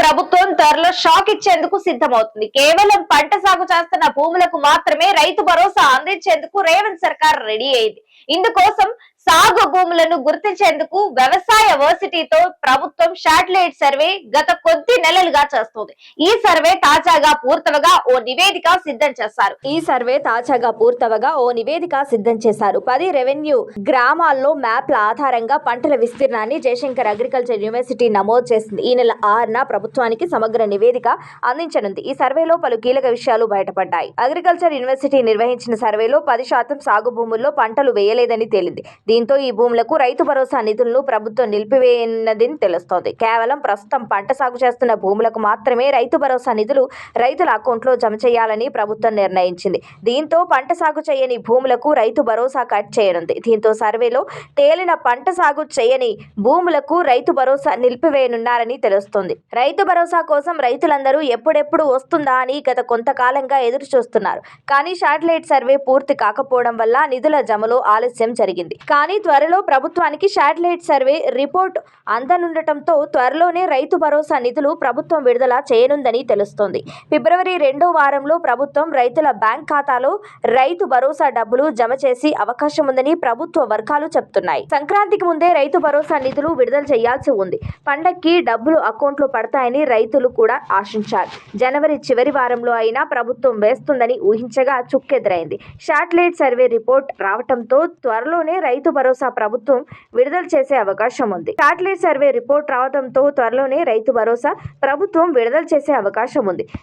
ప్రభుత్వం త్వరలో షాక్ ఇచ్చేందుకు సిద్ధమవుతుంది. కేవలం పంట సాగు చేస్తున్న భూములకు మాత్రమే రైతు భరోసా అందించేందుకు రేవంత్ సర్కార్ రెడీ అయింది. ఇందుకోసం సాగు భూములను గుర్తించేందుకు వ్యవసాయ వర్సిటీతో ప్రభుత్వం శాటిలైట్ సర్వే గత కొద్ది నెలలుగా చేస్తోంది. ఈ సర్వే తాజాగా పూర్తవగా ఓ నివేదిక సిద్ధం చేశారు. ఈ సర్వే తాజాగా పూర్తవగా ఓ నివేదిక సిద్ధం చేశారు. పది రెవెన్యూ గ్రామాల్లో మ్యాప్ల ఆధారంగా పంటల విస్తీర్ణాన్ని జయశంకర్ అగ్రికల్చర్ యూనివర్సిటీ నమోదు చేసింది. ఈ నెల ఆరున ప్రభుత్వానికి సమగ్ర నివేదిక అందించనుంది. ఈ సర్వేలో పలు కీలక విషయాలు బయటపడ్డాయి. అగ్రికల్చర్ యూనివర్సిటీ నిర్వహించిన సర్వేలో పది శాతం సాగు భూముల్లో పంటలు చేయలేదని తేలింది. దీంతో ఈ భూములకు రైతు భరోసా నిధులను ప్రభుత్వం నిలిపివేయనదని తెలుస్తోంది. కేవలం ప్రస్తుతం పంట సాగు చేస్తున్న భూములకు మాత్రమే రైతు భరోసా నిధులు రైతుల అకౌంట్లో జమ చేయాలని ప్రభుత్వం నిర్ణయించింది. దీంతో పంట సాగు చేయని భూములకు రైతు భరోసా కట్ చేయనుంది. దీంతో సర్వేలో తేలిన పంట సాగు చేయని భూములకు రైతు భరోసా నిలిపివేయనున్నారని తెలుస్తోంది. రైతు భరోసా కోసం రైతులందరూ ఎప్పుడెప్పుడు వస్తుందా అని గత కొంతకాలంగా ఎదురు చూస్తున్నారు కానీ శాటిలైట్ సర్వే పూర్తి కాకపోవడం వల్ల నిధుల జమలో ఆలస్యం ఆలస్యం జరిగింది. కానీ త్వరలో ప్రభుత్వానికి శాటిలైట్ సర్వే రిపోర్ట్ అందనుండటంతో త్వరలోనే రైతు భరోసా నిధులు ప్రభుత్వం విడుదల చేయనుందని తెలుస్తోంది. ఫిబ్రవరి రెండో వారంలో ప్రభుత్వం రైతుల బ్యాంక్ ఖాతాలో రైతు భరోసా డబ్బులు జమ చేసి అవకాశం ఉందని ప్రభుత్వ వర్గాలు చెప్తున్నాయి సంక్రాంతికి ముందే రైతు భరోసా నిధులు విడుదల చేయాల్సి ఉంది. పండక్కి డబ్బులు అకౌంట్లో పడతాయని రైతులు కూడా ఆశించారు. జనవరి చివరి వారంలో అయినా ప్రభుత్వం వేస్తుందని ఊహించగా చుక్కెదురైంది. శాటిలైట్ సర్వే రిపోర్ట్ రావటంతో త్వరలోనే రైతు భరోసా ప్రభుత్వం విడుదల చేసే అవకాశం ఉంది. సాటిలైట్ సర్వే రిపోర్ట్ రావడంతో త్వరలోనే రైతు భరోసా ప్రభుత్వం విడుదల చేసే అవకాశం ఉంది.